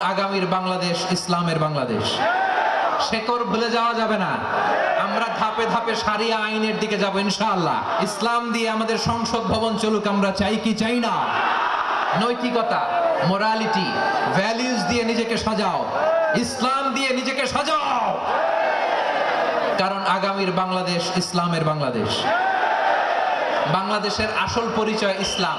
আগামীর বাংলাদেশ, ইসলামের বাংলাদেশ। শেকর ভুলে যাওয়া যাবে না। আমরা ধাপে ধাপে সারিয়া আইনের দিকে যাব, ইনশাআল্লাহ। ইসলাম দিয়ে আমাদের সংসদ ভবন চলুক, আমরা চাই কি চাই না। নৈতিকতা মোরালিটি ভ্যালিউজ দিয়ে নিজেকে সাজাও। ইসলাম দিয়ে নিজেকে সাজাও। কারণ আগামীর বাংলাদেশ, ইসলামের বাংলাদেশ। বাংলাদেশের আসল পরিচয় ইসলাম।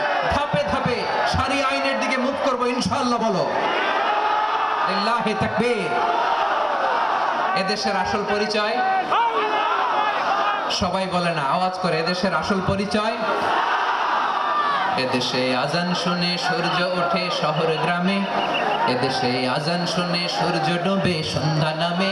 ধাপে ধাপে সারি আইনের দিকে মুখ করব, ইনশাআল্লাহ বলো। তাকবীর। এদেশের আসল পরিচয়? সবাই বলে না, আওয়াজ করে, এদেশের আসল পরিচয়? এদেশে আজান শুনে সূর্য ওঠে শহর গ্রামে, এদেশে আজান শুনে সূর্য ডোবে সন্ধ্যা নামে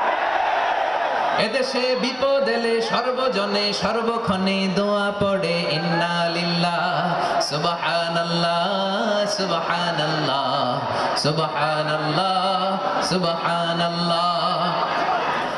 এদেশে বিপদ এলে সর্বজনে সর্বক্ষণে দোয়া পড়ে ইন্না লিল্লাহ সুবহানাল্লাহ সুবহানাল্লাহ সুবহানাল্লাহ সুবহানাল্লাহ।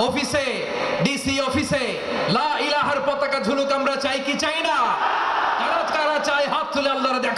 অফিসে ডিসি অফিসে, লা ইলাহার পতাকা ঝুলুক আমরা চাই কি চাই না? কারা কারা চাই হাত তুলে আল্লাহরা দেখ